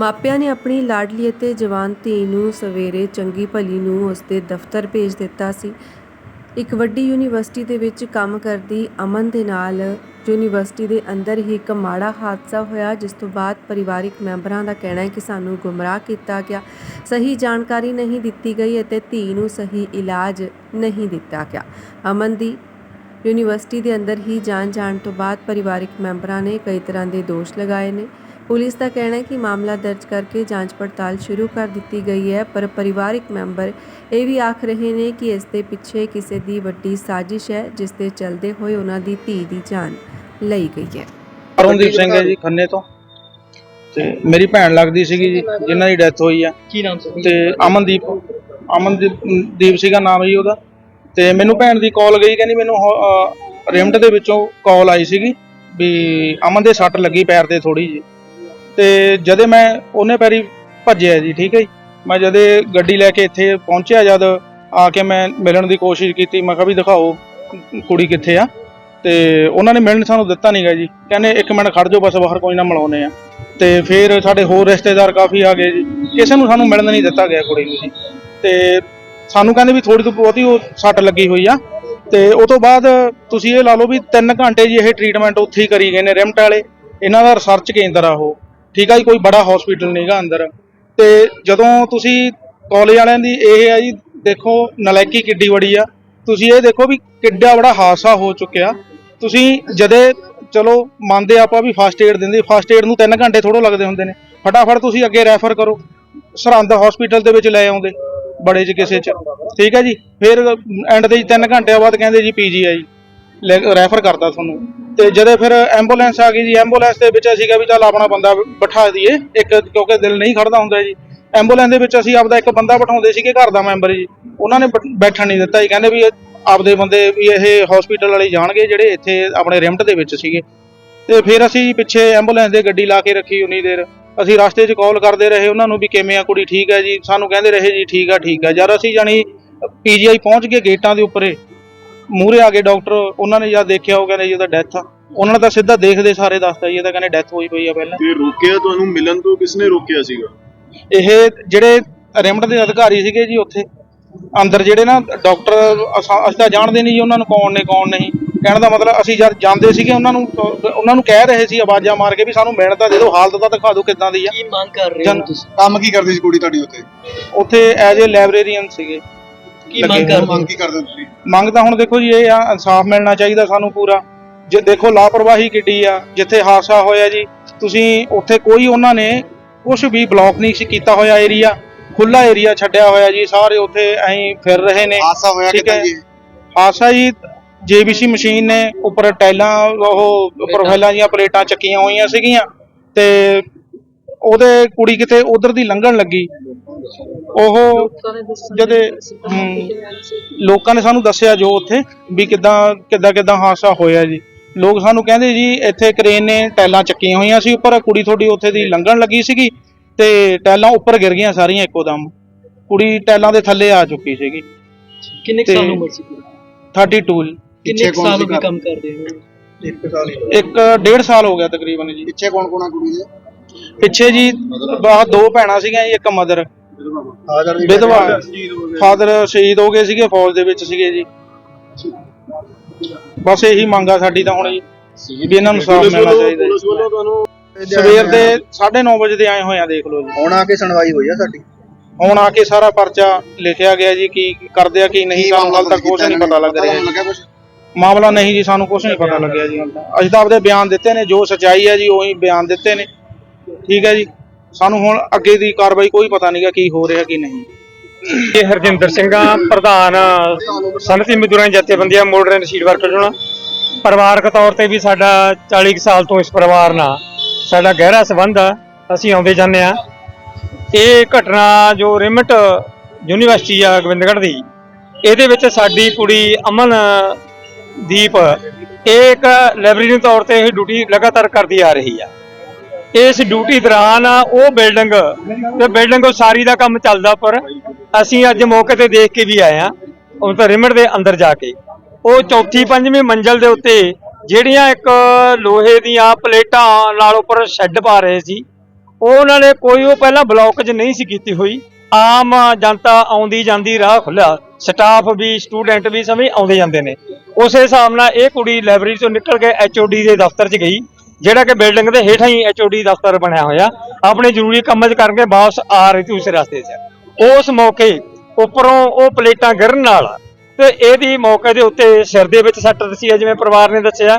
ਮਾਪਿਆਂ ਨੇ ਆਪਣੀ ਲਾਡਲੀ ਅਤੇ ਜਵਾਨ ਧੀ ਨੂੰ ਸਵੇਰੇ ਚੰਗੀ ਭਲੀ ਨੂੰ ਉਸਦੇ ਦਫ਼ਤਰ ਭੇਜ ਦਿੱਤਾ ਸੀ। ਇੱਕ ਵੱਡੀ ਯੂਨੀਵਰਸਿਟੀ ਦੇ ਵਿੱਚ ਕੰਮ ਕਰਦੀ ਅਮਨ ਦੇ ਨਾਲ ਯੂਨੀਵਰਸਿਟੀ ਦੇ ਅੰਦਰ ਹੀ ਇੱਕ ਮਾੜਾ ਹਾਦਸਾ ਹੋਇਆ, ਜਿਸ ਤੋਂ ਬਾਅਦ ਪਰਿਵਾਰਿਕ ਮੈਂਬਰਾਂ ਦਾ ਕਹਿਣਾ ਹੈ ਕਿ ਸਾਨੂੰ ਗੁੰਮਰਾਹ ਕੀਤਾ ਗਿਆ। ਸਹੀ ਜਾਣਕਾਰੀ ਨਹੀਂ ਦਿੱਤੀ ਗਈ ਅਤੇ ਧੀ ਨੂੰ ਸਹੀ ਇਲਾਜ ਨਹੀਂ ਦਿੱਤਾ ਗਿਆ। ਅਮਨ ਦੀ ਯੂਨੀਵਰਸਿਟੀ ਦੇ ਅੰਦਰ ਹੀ ਜਾਣ ਜਾਣ ਤੋਂ ਬਾਅਦ ਪਰਿਵਾਰਿਕ ਮੈਂਬਰਾਂ ਨੇ ਕਈ ਤਰ੍ਹਾਂ ਦੇ ਦੋਸ਼ ਲਗਾਏ ਨੇ। ਪੁਲਿਸ ਦਾ ਕਹਿਣਾ ਹੈ ਕਿ ਮਾਮਲਾ ਦਰਜ ਕਰਕੇ ਜਾਂਚ ਪੜਤਾਲ ਸ਼ੁਰੂ ਕਰ ਦਿੱਤੀ ਗਈ ਹੈ ਪਰ ਪਰਿਵਾਰਿਕ ਮੈਂਬਰ ਇਹ ਵੀ ਆਖ ਰਹੇ ਨੇ ਕਿ ਇਸ ਦੇ ਪਿੱਛੇ ਕਿਸੇ ਦੀ ਵੱਡੀ ਸਾਜ਼ਿਸ਼ ਹੈ ਜਿਸ ਦੇ ਚੱਲਦੇ ਹੋਏ ਉਹਨਾਂ ਦੀ ਧੀ ਦੀ ਜਾਨ ਲਈ ਗਈ ਹੈ। ਅਰੁਣਦੀਪ ਸਿੰਘ ਹੈ ਜੀ ਖੰਨੇ ਤੋਂ। ਤੇ ਮੇਰੀ ਭੈਣ ਲੱਗਦੀ ਸੀਗੀ ਜੀ ਜਿਨ੍ਹਾਂ ਦੀ ਡੈਥ ਹੋਈ ਆ। ਕੀ ਨਾਮ ਸੀ? ਤੇ ਅਮਨਦੀਪ ਅਮਨਦੀਪ ਦੀਪ ਸੀਗਾ ਨਾਮ ਜੀ ਉਹਦਾ। ਤੇ ਮੈਨੂੰ ਭੈਣ ਦੀ ਕਾਲ ਗਈ ਕਹਿੰਦੀ ਮੈਨੂੰ ਰਿਮਟ ਦੇ ਵਿੱਚੋਂ ਕਾਲ ਆਈ ਸੀਗੀ ਵੀ ਅਮਨ ਦੇ ਸੱਟ ਲੱਗੀ ਪੈਰ ਤੇ ਥੋੜੀ ਜੀ ਤੇ ਜਦੇ ਮੈਂ ਉਹਨੇ ਪੈਰੀ ਭੱਜਿਆ ਜੀ, ਠੀਕ ਹੈ ਜੀ। ਮੈਂ ਜਦੇ ਗੱਡੀ ਲੈ ਕੇ ਇੱਥੇ ਪਹੁੰਚਿਆ ਜਦ, ਆ ਕੇ ਮੈਂ ਮਿਲਣ ਦੀ ਕੋਸ਼ਿਸ਼ ਕੀਤੀ, ਮੈਂ ਕਿਹਾ ਵੀ ਦਿਖਾਓ ਕੁੜੀ ਕਿੱਥੇ ਆ। ਤੇ ਉਹਨਾਂ ਨੇ ਮਿਲਣ ਸਾਨੂੰ ਦਿੱਤਾ ਨਹੀਂਗਾ ਜੀ। ਕਹਿੰਦੇ ਇੱਕ ਮਿੰਟ ਖੜ ਜਾਓ, ਬਸ ਬਾਹਰ ਕੋਈ ਨਾ ਮਿਲਾਉਨੇ ਆ। ਤੇ ਫਿਰ ਸਾਡੇ ਹੋਰ ਰਿਸ਼ਤੇਦਾਰ ਕਾਫੀ ਆ ਗਏ ਜੀ। ਕਿਸੇ ਨੂੰ ਸਾਨੂੰ ਮਿਲਣ ਨਹੀਂ ਦਿੱਤਾ ਗਿਆ ਕੁੜੀ ਨੂੰ ਜੀ। ਤੇ ਸਾਨੂੰ ਕਹਿੰਦੇ ਵੀ ਥੋੜੀ ਤੋਂ ਬਹੁਤੀ ਉਹ ਸੱਟ ਲੱਗੀ ਹੋਈ ਆ। ਤੇ ਉਹ ਤੋਂ ਬਾਅਦ ਤੁਸੀਂ ਇਹ ਲਾ ਲਓ ਵੀ 3 ਘੰਟੇ ਜੀ ਇਹ ਟ੍ਰੀਟਮੈਂਟ ਉੱਥੇ ਹੀ ਕਰੀ ਗਏ ਨੇ, ਰਿਮਟ ਵਾਲੇ। ਇਹਨਾਂ ਦਾ ਰਿਸਰਚ ਕੇਂਦਰ ਆ ਉਹ। ਠੀਕ ਆ ਜੀ, ਕੋਈ ਬੜਾ ਹਸਪੀਟਲ ਨਹੀਂਗਾ ਅੰਦਰ। ਤੇ ਜਦੋਂ ਤੁਸੀਂ ਕਾਲਜ ਵਾਲਿਆਂ ਦੀ ਇਹ ਆ ਜੀ, ਦੇਖੋ ਨਲਾਇਕੀ ਕਿੱਡੀ ਬੜੀ ਆ। ਤੁਸੀਂ ਇਹ ਦੇਖੋ ਵੀ ਕਿੱਡਾ ਬੜਾ ਹਾਦਸਾ ਹੋ ਚੁੱਕਿਆ। ਤੁਸੀਂ ਜਦੇ, ਚਲੋ ਮੰਨਦੇ ਆਪਾਂ ਵੀ ਫਸਟ ਏਡ ਦਿੰਦੇ ਫਸਟ ਏਡ ਨੂੰ 3 ਘੰਟੇ ਥੋੜੋ ਲੱਗਦੇ ਹੁੰਦੇ ਨੇ। ਫਟਾਫਟ ਤੁਸੀਂ ਅੱਗੇ ਰੈਫਰ ਕਰੋ। ਸਰਹੰਦ ਹਸਪੀਟਲ ਦੇ ਵਿੱਚ ਲੈ ਆਉਂਦੇ, ਬੜੇ ਚ ਕਿਸੇ ਚ। ਠੀਕ ਹੈ ਜੀ, ਫਿਰ ਐਂਡ ਦੇ 3 ਘੰਟਿਆਂ ਬਾਅਦ ਕਹਿੰਦੇ ਜੀ ਪੀਜੀ ਆ ਜੀ। ਰੈਫਰ ਕਰਤਾ ਤੁਹਾਨੂੰ। ਤੇ ਜਦੋਂ ਫਿਰ ਐਂਬੂਲੈਂਸ ਆ ਗਈ ਜੀ ਐਂਬੂਲੈਂਸ ਦੇ ਵਿੱਚ ਅਸੀਂ ਕਿਹਾ ਵੀ ਚੱਲ ਆਪਣਾ ਬੰਦਾ ਬਿਠਾ ਦਈਏ, ਇੱਕ ਕਿਉਂਕਿ ਦਿਲ ਨਹੀਂ ਖੜਦਾ ਹੁੰਦਾ ਜੀ। ਐਂਬੂਲੈਂਸ ਦੇ ਵਿੱਚ ਅਸੀਂ ਆਪਦਾ ਇੱਕ ਬੰਦਾ ਬਿਠਾਉਂਦੇ ਸੀਗੇ, ਘਰ ਦਾ ਮੈਂਬਰ ਜੀ। ਉਹਨਾਂ ਨੇ ਬੈਠਣ ਨਹੀਂ ਦਿੱਤਾ ਜੀ, ਕਹਿੰਦੇ ਵੀ ਆਪਦੇ ਬੰਦੇ ਵੀ ਇਹ ਹਸਪੀਟਲ ਵਾਲੇ ਜਾਣਗੇ ਜਿਹੜੇ ਇੱਥੇ ਆਪਣੇ ਰਿਮਟ ਦੇ ਵਿੱਚ ਸੀਗੇ। ਤੇ ਫਿਰ ਅਸੀਂ ਪਿੱਛੇ ਐਂਬੂਲੈਂਸ ਦੇ ਗੱਡੀ ਲਾ ਕੇ ਰੱਖੀ ਉਨੀ ਦੇਰ। ਅਸੀਂ ਰਸਤੇ 'ਚ ਕਾਲ ਕਰਦੇ ਰਹੇ, ਉਹਨਾਂ ਨੂੰ ਵੀ ਕਿਵੇਂ ਆ, ਕੁੜੀ ਠੀਕ ਹੈ ਜੀ? ਸਾਨੂੰ ਕਹਿੰਦੇ ਰਹੇ ਜੀ, ਠੀਕ ਆ ਠੀਕ ਆ। ਜਦ ਅਸੀਂ ਜਾਣੀ ਪੀਜੀਆਈ ਪਹੁੰਚ ਗਏ ਗੇਟਾਂ ਦੇ ਉੱਪਰੇ ਮੂਹਰੇ ਆ ਗਏ ਡਾਕਟਰ ਉਹਨਾਂ ਨੇ ਜਦ ਦੇਖਿਆ ਉਹ ਕਹਿੰਦੇ ਜੀ ਉਹਦਾ ਡੈਥ ਆ। ਉਹਨਾਂ ਨੇ ਤਾਂ ਸਿੱਧਾ ਦੇਖਦੇ ਸਾਰੇ ਦੱਸਤਾ ਜੀ ਇਹ ਤਾਂ ਕਹਿੰਦੇ ਡੈਥ ਹੋਈ ਪਈ ਆ ਪਹਿਲਾਂ। ਤੇ ਰੋਕਿਆ ਤੁਹਾਨੂੰ ਮਿਲਣ ਤੋਂ ਕਿਸਨੇ ਰੋਕਿਆ ਸੀਗਾ? ਇਹ ਜਿਹੜੇ ਰਿਮਟ ਦੇ ਅਧਿਕਾਰੀ ਸੀਗੇ ਜੀ ਉੱਥੇ ਅੰਦਰ ਜਿਹੜੇ ਨਾ ਡਾਕਟਰ ਅਸਾਂ- ਤਾਂ ਜਾਣਦੇ ਨਹੀਂ ਜੀ ਉਹਨਾਂ ਨੂੰ ਕੌਣ ਨੇ ਕੌਣ ਨਹੀਂ। ਕਹਿਣ ਦਾ ਮਤਲਬ ਅਸੀਂ ਜਦ ਜਾਂਦੇ ਸੀਗੇ ਉਹਨਾਂ ਨੂੰ ਉਹਨਾਂ ਨੂੰ ਕਹਿ ਰਹੇ ਸੀ ਆਵਾਜ਼ਾਂ ਮਾਰ ਕੇ ਵੀ ਸਾਨੂੰ ਮਿਲਣ ਤਾਂ ਦੇ ਦਿਓ ਹਾਲਤ ਤਾਂ ਦਿਖਾ ਦਿਓ ਕਿੱਦਾਂ ਦੀ ਆ। ਕੀ ਮੰਗ ਕਰ ਰਹੇ ਹੋ ਤੁਸੀਂ? ਕੰਮ ਕੀ ਕਰਦੀ ਸੀ ਕੁੜੀ ਤੁਹਾਡੀ ਉੱਥੇ? ਉੱਥੇ ਐਜ਼ ਏ ਲਾਇਬ੍ਰੇਰੀਅਨ ਸੀਗੇ। ਕੀ ਮੰਗ ਹੋਏ ਕਰਦੇ ਹੋ? ਮੰਗ ਕੀ ਕਰਦੇ ਹੋ ਤੁਸੀਂ? ਮੰਗ ਤਾਂ ਹੁਣ ਦੇਖੋ ਜੀ ਇਹ ਆ ਇਨਸਾਫ ਮਿਲਣਾ ਚਾਹੀਦਾ ਸਾਨੂੰ ਪੂਰਾ। ਜੇ ਦੇਖੋ ਲਾਪਰਵਾਹੀ ਕਿੱਡੀ ਆ ਜਿੱਥੇ ਹਾਦਸਾ ਹੋਇਆ ਜੀ ਤੁਸੀਂ ਉੱਥੇ ਕੋਈ ਉਹਨਾਂ ਨੇ ਕੁਝ ਵੀ ਬਲੌਕ ਨਹੀਂ ਸੀ ਕੀਤਾ ਹੋਇਆ ਏਰੀਆ। ਖੁੱਲਾ ਏਰੀਆ ਛੱਡਿਆ ਹੋਇਆ ਜੀ ਸਾਰੇ ਉੱਥੇ ਐਂ ਫਿਰ ਰਹੇ ਨੇ। ਹਾਦਸਾ ਹੋਇਆ ਹੈ। ਜੀ? ਹਾਦਸਾ ਜੀ ਜੀਬੀਸੀ ਮਸ਼ੀਨ ਨੇ ਉੱਪਰ ਟਾਈਲਾਂ ਉਹ ਪ੍ਰੋਫਾਈਲਾਂ ਦੀਆਂ ਪਲੇਟਾਂ ਚੱਕੀਆਂ ਹੋਈਆਂ ਸੀਗੀਆਂ ਤੇ ਉਹਦੇ ਕੁੜੀ ਕਿਤੇ ਉਧਰ ਦੀ ਲੰਘਣ ਲੱਗੀ। ਉਹ ਜਦੇ ਲੋਕਾਂ ਨੇ ਸਾਨੂੰ ਦੱਸਿਆ ਜੋ ਉੱਥੇ ਵੀ ਕਿਦਾਂ ਕਿੱਦਾਂ ਕਿੱਦਾਂ ਹਾਦਸਾ ਹੋਇਆ ਜੀ। ਲੋਕ ਸਾਨੂੰ ਕਹਿੰਦੇ ਜੀ ਇੱਥੇ ਕਰੇਨ ਨੇ ਟੈਲਾਂ ਚੱਕੀਆਂ ਹੋਈਆਂ ਸੀ ਉੱਪਰ ਕੁੜੀ ਤੁਹਾਡੀ ਉੱਥੇ ਦੀ ਲੰਘਣ ਲੱਗੀ ਸੀਗੀ ਤੇ ਟੈਲਾਂ ਉੱਪਰ ਗਿਰ ਗਈਆਂ ਸਾਰੀਆਂ ਇੱਕੋ ਦਮ ਕੁੜੀ ਟੈਲਾਂ ਦੇ ਥੱਲੇ ਆ ਚੁੱਕੀ ਸੀਗੀ। ਕਿੰਨੇ ਸਾਲ ਉਮਰ ਸੀ ਕੁੜੀ? 32 ਕਿੰਨੇ ਸਾਲ ਹੋ? ਕੰਮ ਕਰਦੇ ਹੋ ਇੱਕ ਸਾਲ ਇੱਕ ਡੇਢ ਸਾਲ ਹੋ ਗਿਆ ਤਕਰੀਬਨ ਜੀ। ਪਿੱਛੇ ਕੌਣ ਕੌਣ ਕੁੜੀ ਦੇ? ਪਿੱਛੇ ਜੀ ਬਾਹ ਦੋ ਭੈਣਾਂ ਸੀਗੀਆਂ ਜੀ ਇੱਕ ਮਦਰ। ਵਿਧਵਾ। ਫਾਦਰ ਸ਼ਹੀਦ ਹੋ ਗਏ। ਸੀਗੇ ਫੌਜ ਦੇ ਵਿੱਚ ਸੀਗੇ ਜੀ। ਬਸ ਇਹੀ ਮੰਗ ਆ ਸਾਡੀ ਤਾਂ ਹੁਣ ਜੀ ਵੀ ਇਹਨਾਂ ਨੂੰ ਸਾਫ਼ ਮਿਲਣਾ ਚਾਹੀਦਾ ਜੀ। ਸਵੇਰ ਦੇ 9:30 ਵਜੇ ਦੇ ਆਏ ਹੋਏ ਆ ਦੇਖ ਲਓ ਜੀ। ਹੁਣ ਆ ਕੇ ਸੁਣਵਾਈ ਹੋਈ ਆ ਸਾਡੀ। ਹੁਣ ਆ ਕੇ ਸਾਰਾ ਪਰਚਾ ਲਿਖਿਆ ਗਿਆ ਜੀ ਕੀ ਕਰਦੇ ਆ ਕੀ ਨਹੀਂ ਸਾਨੂੰ ਹਾਲ ਤੱਕ ਕੁਝ ਨਹੀਂ ਪਤਾ ਲੱਗ ਰਿਹਾ ਮਾਮਲਾ ਨਹੀਂ ਜੀ ਸਾਨੂੰ ਕੁਝ ਨਹੀਂ ਪਤਾ ਲੱਗਿਆ ਜੀ। ਅਸੀਂ ਤਾਂ ਆਪਦੇ ਬਿਆਨ ਦਿੱਤੇ ਨੇ ਜੋ ਸਚਾਈ ਹੈ ਜੀ ਉਹੀ ਬਿਆਨ ਦਿੱਤੇ ਨੇ। ਠੀਕ ਹੈ ਜੀ। ਸਾਨੂੰ ਹੁਣ ਅੱਗੇ ਦੀ ਕਾਰਵਾਈ ਕੋਈ ਪਤਾ ਨਹੀਂਗਾ ਕੀ ਹੋ ਰਿਹਾ ਕੀ ਨਹੀਂ। ਇਹ ਹਰਜਿੰਦਰ ਸਿੰਘ ਪ੍ਰਧਾਨ ਸਨਅਤੀ ਮਜ਼ਦੂਰਾਂ ਜਥੇਬੰਦੀਆਂ ਮੋਡਰਨ ਸੀਡ ਵਰਕਰ ਜੁਣਾ। ਪਰਿਵਾਰਕ ਤੌਰ ਤੇ ਵੀ ਸਾਡਾ 40 ਕੁ ਸਾਲ ਤੋਂ ਇਸ ਪਰਿਵਾਰ ਨਾਲ ਸਾਡਾ ਗਹਿਰਾ ਸੰਬੰਧ ਆ, ਅਸੀਂ ਆਉਂਦੇ ਜਾਂਦੇ ਆ। ਇਹ ਘਟਨਾ ਜੋ ਰਿਮਟ ਯੂਨੀਵਰਸਿਟੀ ਆ ਗੋਬਿੰਦਗੜ੍ਹ ਦੀ, ਇਹਦੇ ਵਿੱਚ ਸਾਡੀ ਕੁੜੀ ਅਮਨ ਦੀਪ, ਇਹ ਇੱਕ ਲਾਇਬ੍ਰੇਰੀ ਤੌਰ ਤੇ ਇਹ ਡਿਊਟੀ ਲਗਾਤਾਰ ਕਰਦੀ ਆ ਰਹੀ ਆ। ਇਸ ਡਿਊਟੀ ਦੌਰਾਨ ਉਹ ਬਿਲਡਿੰਗ ਤੇ ਬਿਲਡਿੰਗ ਉਸਾਰੀ ਦਾ ਕੰਮ ਚੱਲਦਾ ਪਰ ਅਸੀਂ ਅੱਜ ਮੌਕੇ ਤੇ ਦੇਖ ਕੇ ਵੀ ਆਏ ਆ ਉਹ ਤਾਂ ਰਿਮਟ ਦੇ ਅੰਦਰ ਜਾ ਕੇ। ਉਹ ਚੌਥੀ ਪੰਜਵੀਂ ਮੰਜ਼ਲ ਦੇ ਉੱਤੇ ਜਿਹੜੀਆਂ ਇੱਕ ਲੋਹੇ ਦੀਆਂ ਪਲੇਟਾਂ ਨਾਲ ਉੱਪਰ ਸ਼ੈੱਡ ਪਾ ਰਹੇ ਸੀ, ਉਹ ਉਹਨਾਂ ਨੇ ਕੋਈ ਉਹ ਪਹਿਲਾਂ ਬਲੌਕ ਨਹੀਂ ਸੀ ਕੀਤੀ ਹੋਈ। ਆਮ ਜਨਤਾ ਆਉਂਦੀ ਜਾਂਦੀ ਰਾਹ ਖੁੱਲਿਆ ਸਟਾਫ ਵੀ ਸਟੂਡੈਂਟ ਵੀ ਸਮੇਂ ਆਉਂਦੇ ਜਾਂਦੇ ਨੇ। ਉਸੇ ਹਿਸਾਬ ਨਾਲ ਇਹ ਕੁੜੀ ਲਾਇਬ੍ਰੇਰੀ ਤੋਂ ਨਿਕਲ ਕੇ ਐਚਓਡੀ ਦੇ ਦਫ਼ਤਰ 'ਚ ਗਈ। ਜਿਹੜਾ ਕਿ ਬਿਲਡਿੰਗ ਦੇ ਹੇਠਾਂ ਹੀ ਐਚਓਡੀ ਦਫ਼ਤਰ ਬਣਿਆ ਹੋਇਆ, ਆਪਣੇ ਜ਼ਰੂਰੀ ਕੰਮ 'ਚ ਕਰਕੇ ਵਾਪਸ ਆ ਰਹੀ ਸੀ ਉਸ ਰਸਤੇ 'ਚ। ਉਸ ਮੌਕੇ ਉੱਪਰੋਂ ਉਹ ਪਲੇਟਾਂ ਗਿਰਨ ਨਾਲ ਤੇ ਇਹਦੀ ਮੌਕੇ ਦੇ ਉੱਤੇ ਸਿਰ ਦੇ ਵਿੱਚ ਸੱਟ ਦਸੀ ਹੈ, ਜਿਵੇਂ ਪਰਿਵਾਰ ਨੇ ਦੱਸਿਆ।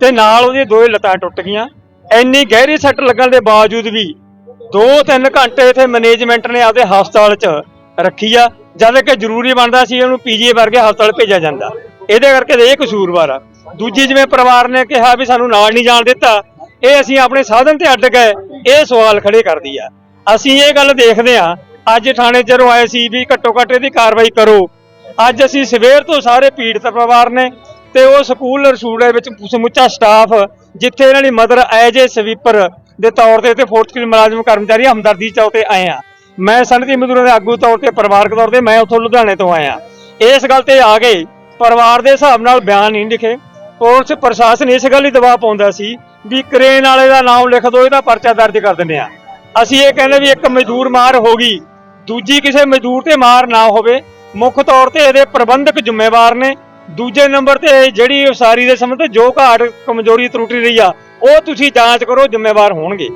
ਤੇ ਨਾਲ ਉਹਦੀਆਂ ਦੋਏ ਲੱਤਾਂ ਟੁੱਟ ਗਈਆਂ। ਇੰਨੀ ਗਹਿਰੀ ਸੱਟ ਲੱਗਣ ਦੇ ਬਾਵਜੂਦ ਵੀ 2-3 ਘੰਟੇ ਇਥੇ ਮੈਨੇਜਮੈਂਟ ਨੇ ਆਪਦੇ ਹਸਪਤਾਲ 'ਚ ਰੱਖੀ ਆ, ਜਦ ਕਿ ਜ਼ਰੂਰੀ ਬਣਦਾ ਸੀ ਉਹਨੂੰ ਪੀਜੀਏ ਵਰਗੇ ਹਸਪਤਾਲ ਭੇਜਿਆ ਜਾਂਦਾ। ਇਹਦੇ ਕਰਕੇ ਤਾਂ ਇਹ ਕਸੂਰਵਾਰ ਆ। ਦੂਜੀ ਜਿਵੇਂ ਪਰਿਵਾਰ ਨੇ ਕਿਹਾ ਵੀ ਸਾਨੂੰ ਨਾਲ ਨਹੀਂ ਜਾਣ ਦਿੱਤਾ, ਇਹ ਅਸੀਂ ਆਪਣੇ ਸਾਧਨ ਤੇ ਅੱਡ ਗਏ, ਇਹ ਸਵਾਲ ਖੜੇ ਕਰਦੀ ਆ। ਅਸੀਂ ਇਹ ਗੱਲ ਦੇਖਦੇ ਆ, ਅੱਜ ਥਾਣੇ ਜਦੋਂ ਆਏ ਸੀ ਵੀ ਘੱਟੋ ਘੱਟ ਇਹਦੀ ਕਾਰਵਾਈ ਕਰੋ। ਅੱਜ ਅਸੀਂ ਸਵੇਰ ਤੋਂ ਸਾਰੇ ਪੀੜਤ ਪਰਿਵਾਰ ਨੇ ਤੇ ਉਹ ਸਕੂਲ ਰਸੂੜੇ ਵਿੱਚ ਸਮੁੱਚਾ ਸਟਾਫ ਜਿੱਥੇ ਇਹਨਾਂ ਦੀ ਮਦਰ ਐਜ ਏ ਸਵੀਪਰ ਦੇ ਤੌਰ ਤੇ ਤੇ ਫੋਰਥ ਕਲਾਸ ਮੁਲਾਜ਼ਮ ਕਰਮਚਾਰੀ ਹਮਦਰਦੀ ਚੌਕ ਤੇ ਆਏ ਆ। ਮੈਂ ਸਨਅਤੀ ਮਜ਼ਦੂਰਾਂ ਦੇ ਆਗੂ ਤੌਰ ਤੇ, ਪਰਿਵਾਰਕ ਤੌਰ ਤੇ ਮੈਂ ਉੱਥੋਂ ਲੁਧਿਆਣੇ ਤੋਂ ਆਇਆ। ਇਸ ਗੱਲ ਤੇ ਆ ਗਏ ਪਰਿਵਾਰ ਦੇ ਹਿਸਾਬ ਨਾਲ ਬਿਆਨ ਨਹੀਂ ਲਿਖੇ ਪੁਲਿਸ ਪ੍ਰਸ਼ਾਸਨ ਇਸ ਗੱਲ ਹੀ ਦਬਾਅ ਪਾਉਂਦਾ ਸੀ ਵੀ ਕਰੇਨ ਵਾਲੇ ਦਾ ਨਾਮ ਲਿਖ ਦਿਓ, ਇਹਦਾ ਪਰਚਾ ਦਰਜ ਕਰ ਦਿੰਦੇ ਆ ਅਸੀਂ ਇਹ ਕਹਿੰਦੇ ਵੀ ਇੱਕ ਮਜ਼ਦੂਰ ਮਾਰ ਹੋ ਗਈ, ਦੂਜੀ ਕਿਸੇ ਮਜ਼ਦੂਰ ਤੇ ਮਾਰ ਨਾ ਹੋਵੇ, ਮੁੱਖ ਤੌਰ ਤੇ ਇਹਦੇ ਪ੍ਰਬੰਧਕ ਜ਼ਿੰਮੇਵਾਰ ਨੇ, ਦੂਜੇ ਨੰਬਰ ਤੇ ਜਿਹੜੀ ਉਸਾਰੀ ਦੇ ਸੰਬੰਧ ਜੋ ਘਾਟ ਕਮਜ਼ੋਰੀ ਤਰੁੱਟੀ ਰਹੀ ਆ, ਉਹ ਤੁਸੀਂ ਜਾਂਚ ਕਰੋ, ਜ਼ਿੰਮੇਵਾਰ ਹੋਣਗੇ।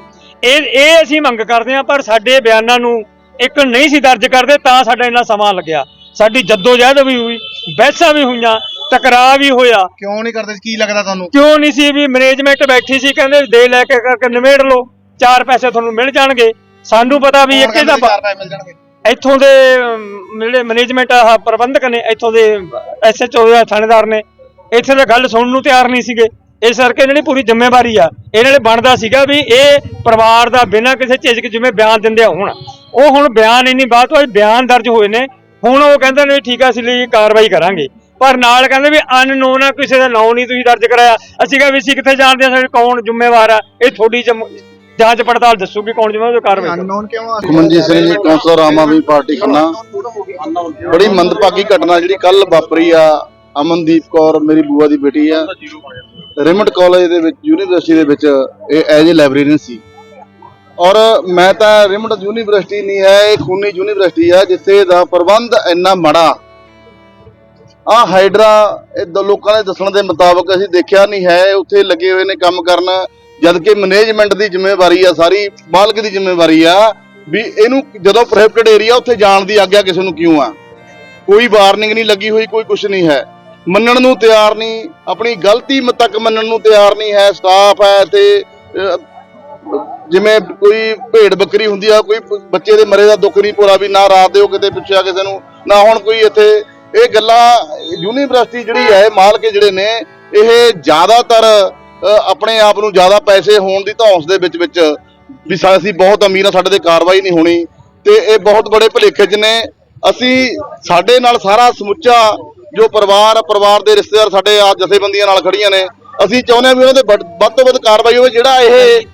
ਇਹ ਇਹ ਅਸੀਂ ਮੰਗ ਕਰਦੇ ਹਾਂ, ਪਰ ਸਾਡੇ ਬਿਆਨਾਂ ਨੂੰ ਇੱਕ ਨਹੀਂ ਸੀ ਦਰਜ ਕਰਦੇ, ਤਾਂ ਸਾਡਾ ਇੰਨਾ ਸਮਾਂ ਲੱਗਿਆ। ਸਾਡੀ ਜੱਦੋ ਜਹਿਦ ਵੀ ਹੋਈ, ਬਹਿਸਾਂ ਵੀ ਹੋਈਆਂ ਟਕਰਾਅ ਵੀ ਹੋਇਆ। ਕਿਉਂ ਨਹੀਂ ਕਰਦੇ? ਕੀ ਲੱਗਦਾ ਤੁਹਾਨੂੰ? ਕਿਉਂ ਨਹੀਂ ਸੀ ਵੀ ਮੈਨੇਜਮੈਂਟ ਬੈਠੀ ਸੀ ਕਹਿੰਦੇ ਦੇ ਲੈ ਕੇ ਕਰਕੇ ਨਿਮੇੜ ਲਓ ਚਾਰ ਪੈਸੇ ਤੁਹਾਨੂੰ ਮਿਲ ਜਾਣਗੇ। ਸਾਨੂੰ ਪਤਾ ਵੀ ਚਾਰ ਪੈਸੇ ਮਿਲ ਜਾਣਗੇ। ਇੱਥੋਂ ਦੇ ਜਿਹੜੇ ਮੈਨੇਜਮੈਂਟ ਆ ਪ੍ਰਬੰਧਕ ਨੇ ਇੱਥੋਂ ਦੇ ਐਸਐਚਓ ਆ ਥਾਣੇਦਾਰ ਨੇ ਇੱਥੇ ਤਾਂ ਗੱਲ ਸੁਣਨ ਨੂੰ ਤਿਆਰ ਨਹੀਂ ਸੀਗੇ। ਇਸ ਕਰਕੇ ਇਹਨਾਂ ਦੀ ਪੂਰੀ ਜ਼ਿੰਮੇਵਾਰੀ ਆ। ਇਹਨਾਂ ਨੇ ਬਣਦਾ ਸੀਗਾ ਵੀ ਇਹ ਪਰਿਵਾਰ ਦਾ ਬਿਨਾਂ ਕਿਸੇ ਝਿਜਕ ਜਿਵੇਂ ਬਿਆਨ ਦਿੰਦੇ ਆ ਹੁਣ। ਉਹ ਹੁਣ ਬਿਆਨ ਇੰਨੀ ਬਾਤ ਹੋਈ ਬਿਆਨ ਦਰਜ ਹੋਏ ਨੇ। ਹੁਣ ਉਹ ਕਹਿੰਦੇ ਨੇ ਵੀ ਠੀਕ ਆ ਅਸੀਂ ਲਈ ਕਾਰਵਾਈ ਕਰਾਂਗੇ। ਪਰ ਨਾਲ ਕਹਿੰਦੇ ਵੀ ਅਨਨੋਨ ਆ ਕਿਸੇ ਦਾ ਨਾਂ ਨਹੀਂ ਤੁਸੀਂ ਦਰਜ ਕਰਾਇਆ। ਅਸੀਂ ਕਿਹਾ ਵੀ ਅਸੀਂ ਕਿੱਥੇ ਜਾਣਦੇ ਆ ਸਾਡੇ ਕੌਣ ਜ਼ਿੰਮੇਵਾਰ ਆ? ਇਹ ਤੁਹਾਡੀ ਜ਼ਿੰਮ- ਜਾਂਚ ਪੜਤਾਲ ਦੱਸੂਗੀ ਕੌਣ ਜ਼ਿੰਮੇਵਾਰ ਉਹ ਕਾਰਵਾਈ ਕਰੋ। ਅਨਨੋਨ ਕਿਉਂ ਆ? Manjeet Singh ji councillor Aam Aadmi Party Khanna. ਬੜੀ ਮੰਦਭਾਗੀ ਘਟਨਾ ਜਿਹੜੀ ਕੱਲ ਵਾਪਰੀ ਆ ਅਮਨਦੀਪ ਕੌਰ ਮੇਰੀ ਬੂਆ ਦੀ ਬੇਟੀ ਆ। ਰਿਮਟ ਕਾਲਜ ਦੇ ਵਿੱਚ ਯੂਨੀਵਰਸਿਟੀ ਦੇ ਵਿੱਚ ਇਹ ਐਜ ਏ ਲਾਇਬ੍ਰੇਰੀਅਨ ਸੀ। ਔਰ ਮੈਂ ਤਾਂ ਰਿਮਟ ਯੂਨੀਵਰਸਿਟੀ ਨਹੀਂ ਹੈ ਇਹ ਖੂਨੀ ਯੂਨੀਵਰਸਿਟੀ ਆ ਜਿੱਥੇ ਦਾ ਪ੍ਰਬੰਧ ਇੰਨਾ ਮਾੜਾ ਆ ਹਾਈਡਰਾ, ਇਹ ਲੋਕਾਂ ਦੇ ਦੱਸਣ ਦੇ ਮੁਤਾਬਕ ਅਸੀਂ ਦੇਖਿਆ ਨਹੀਂ ਹੈ ਉੱਥੇ ਲੱਗੇ ਹੋਏ ਨੇ ਕੰਮ ਕਰਨ। ਜਦ ਕਿ ਮੈਨੇਜਮੈਂਟ ਦੀ ਜ਼ਿੰਮੇਵਾਰੀ ਆ, ਸਾਰੀ ਮਾਲਕ ਦੀ ਜ਼ਿੰਮੇਵਾਰੀ ਆ, ਵੀ ਇਹਨੂੰ ਜਦੋਂ ਪ੍ਰੋਹਿਬਿਟਡ ਏਰੀਆ ਉੱਥੇ ਜਾਣ ਦੀ ਆਗਿਆ ਕਿਸੇ ਨੂੰ ਕਿਉਂ ਆ? ਕੋਈ ਵਾਰਨਿੰਗ ਨਹੀਂ ਲੱਗੀ ਹੋਈ, ਕੋਈ ਕੁਝ ਨਹੀਂ ਹੈ। ਮੰਨਣ ਨੂੰ ਤਿਆਰ ਨਹੀਂ, ਆਪਣੀ ਗਲਤੀ ਤੱਕ ਮੰਨਣ ਨੂੰ ਤਿਆਰ ਨਹੀਂ ਹੈ ਸਟਾਫ ਹੈ ਤੇ ਜਿਵੇਂ ਕੋਈ ਭੇਡ ਬੱਕਰੀ ਹੁੰਦੀ ਆ, ਕੋਈ ਬੱਚੇ ਦੇ ਮਰੇ ਦਾ ਦੁੱਖ ਨਹੀਂ, ਭੋਰਾ ਵੀ ਨਾ ਰਾਤ ਦਿਓ ਕਿਤੇ ਪੁੱਛਿਆ ਕਿਸੇ ਨੂੰ, ਨਾ ਹੁਣ ਕੋਈ ਇੱਥੇ ਇਹ ਗੱਲਾਂ ਯੂਨੀਵਰਸਿਟੀ ਜਿਹੜੀ ਹੈ, ਮਾਲਕ ਜਿਹੜੇ ਨੇ, ਇਹ ਜ਼ਿਆਦਾਤਰ ਆਪਣੇ ਆਪ ਨੂੰ ਜ਼ਿਆਦਾ ਪੈਸੇ ਹੋਣ ਦੀ ਧੌਂਸ ਦੇ ਵਿੱਚ ਵਿੱਚ ਵੀ ਅਸੀਂ ਬਹੁਤ ਅਮੀਰ ਆ ਸਾਡੇ ਤੇ ਕਾਰਵਾਈ ਨਹੀਂ ਹੋਣੀ। ਤੇ ਇਹ ਬਹੁਤ ਬੜੇ ਭੁਲੇਖੇ 'ਚ ਨੇ। ਅਸੀਂ ਸਾਡੇ ਨਾਲ ਸਾਰਾ ਸਮੁੱਚਾ ਜੋ ਪਰਿਵਾਰ ਪਰਿਵਾਰ ਦੇ ਰਿਸ਼ਤੇਦਾਰ ਸਾਡੇ ਆ ਜਥੇਬੰਦੀਆਂ ਨਾਲ ਖੜੀਆਂ ਨੇ ਅਸੀਂ ਚਾਹੁੰਦੇ ਹਾਂ ਵੀ ਉਹਨਾਂ ਤੇ ਵੱਧ ਤੋਂ ਵੱਧ ਕਾਰਵਾਈ ਹੋਵੇ ਜਿਹੜਾ ਇਹ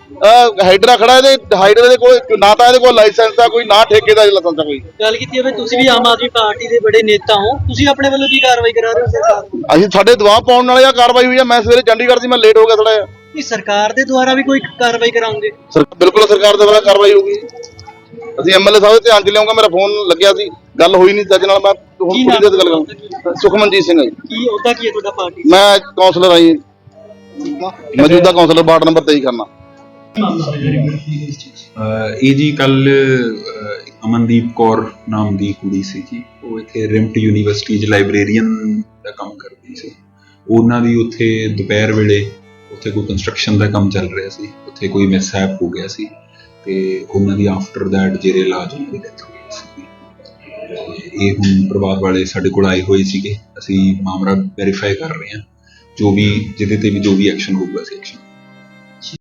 ਹਾਈਡਰਾ ਖੜਾ ਇਹਦੇ ਹਾਈਡਰਾ ਦੇ ਕੋਲ ਨਾ ਤਾਂ ਇਹਦੇ ਕੋਲ ਲਾਇਸੈਂਸ ਆ ਕੋਈ ਨਾ ਠੇਕੇ ਦਾ ਲਾਇਸੈਂਸ ਆ ਕੋਈ। ਗੱਲ ਕੀਤੀ ਹੋਵੇ ਤੁਸੀਂ ਵੀ ਆਮ ਆਦਮੀ ਪਾਰਟੀ ਦੇ ਬੜੇ ਨੇਤਾ ਹੋ। ਤੁਸੀਂ ਆਪਣੇ ਵੱਲੋਂ ਕੀ ਕਾਰਵਾਈ ਕਰਾ ਰਹੇ ਹੋ ਸਰਕਾਰ ਅਸੀਂ ਸਾਡੇ ਦਬਾਅ ਪਾਉਣ ਵਾਲੇ ਆ ਕਾਰਵਾਈ ਹੋਈ ਆ ਮੈਂ ਸਵੇਰੇ ਚੰਡੀਗੜ੍ਹ ਸੀ ਮੈਂ ਲੇਟ ਹੋ ਗਿਆ ਥੋੜਾ ਜਿਹਾ। ਕੀ ਸਰਕਾਰ ਦੇ ਦੁਆਰਾ ਵੀ ਕੋਈ ਕਾਰਵਾਈ ਕਰਾਉਂਗੇ ਸਰ ਬਿਲਕੁਲ ਸਰਕਾਰ ਦੇ ਵੱਲੋਂ ਕਾਰਵਾਈ ਹੋਊਗੀ। ਅਸੀਂ ਐਮਐਲਏ ਸਾਹਿਬ ਦੇ ਧਿਆਨ ਚ ਲਿਆਉਂਗਾ ਮੇਰਾ ਫੋਨ ਲੱਗਿਆ ਸੀ। ਗੱਲ ਹੋਈ ਨਹੀਂ ਚੱਜ ਨਾਲ ਮੈਂ ਹੁਣ ਕੀ ਥੋੜੀ ਨਾਮ ਦੇਰ ਗੱਲ ਕਰਾਂ ਸੁਖਮਨਜੀਤ ਸਿੰਘ ਹੈ ਜੀ। ਕੀ ਉਹਦਾ ਕੀ ਹੈ ਤੁਹਾਡਾ ਪਾਰਟੀ? ਮੈਂ ਕਾਉਂਸਲਰ ਆਈ ਮੌਜੂਦਾ ਕਾਉਂਸਲਰ ਵਾਰਡ ਨੰਬਰ 23 ਕਰਨਾ। ਅਹ ਇਹ ਜੀ ਕੱਲ ਅਮਨਦੀਪ ਕੌਰ ਨਾਮ ਦੀ ਕੁੜੀ ਸੀ ਜੀ। ਉਹ ਇੱਥੇ ਰਿਮਟ ਯੂਨੀਵਰਸਿਟੀ 'ਚ ਲਾਇਬ੍ਰੇਰੀਅਨ ਦਾ ਕੰਮ ਕਰਦੀ ਸੀ। ਉਹਨਾਂ ਦੀ ਉੱਥੇ ਦੁਪਹਿਰ ਵੇਲੇ ਉੱਥੇ ਕੋਈ ਕੰਸਟਰਕਸ਼ਨ ਦਾ ਕੰਮ ਚੱਲ ਰਿਹਾ ਸੀ। ਉੱਥੇ ਕੋਈ ਮਿਸਹੈਪ ਹੋ ਗਿਆ ਸੀ ਤੇ ਉਹਨਾਂ ਦੀ ਆਫਟਰ ਦੈਟ ਜਿਹੜੇ ਇਲਾਜ ਉਹਨਾਂ ਦੀ ਡੈਥ ਹੋ ਗਈ ਸੀ ਇਹ ਹੁਣ ਪਰਿਵਾਰ ਵਾਲੇ ਸਾਡੇ ਕੋਲ ਆਏ ਹੋਏ ਸੀਗੇ। ਅਸੀਂ ਮਾਮਲਾ ਵੈਰੀਫਾਈ ਕਰ ਰਹੇ ਹਾਂ। ਜੋ ਵੀ ਜਿਹਦੇ ਤੇ ਵੀ ਜੋ ਵੀ ਐਕਸ਼ਨ ਹੋਊਗਾ ਅਸੀਂ ਐਕਸ਼ਨ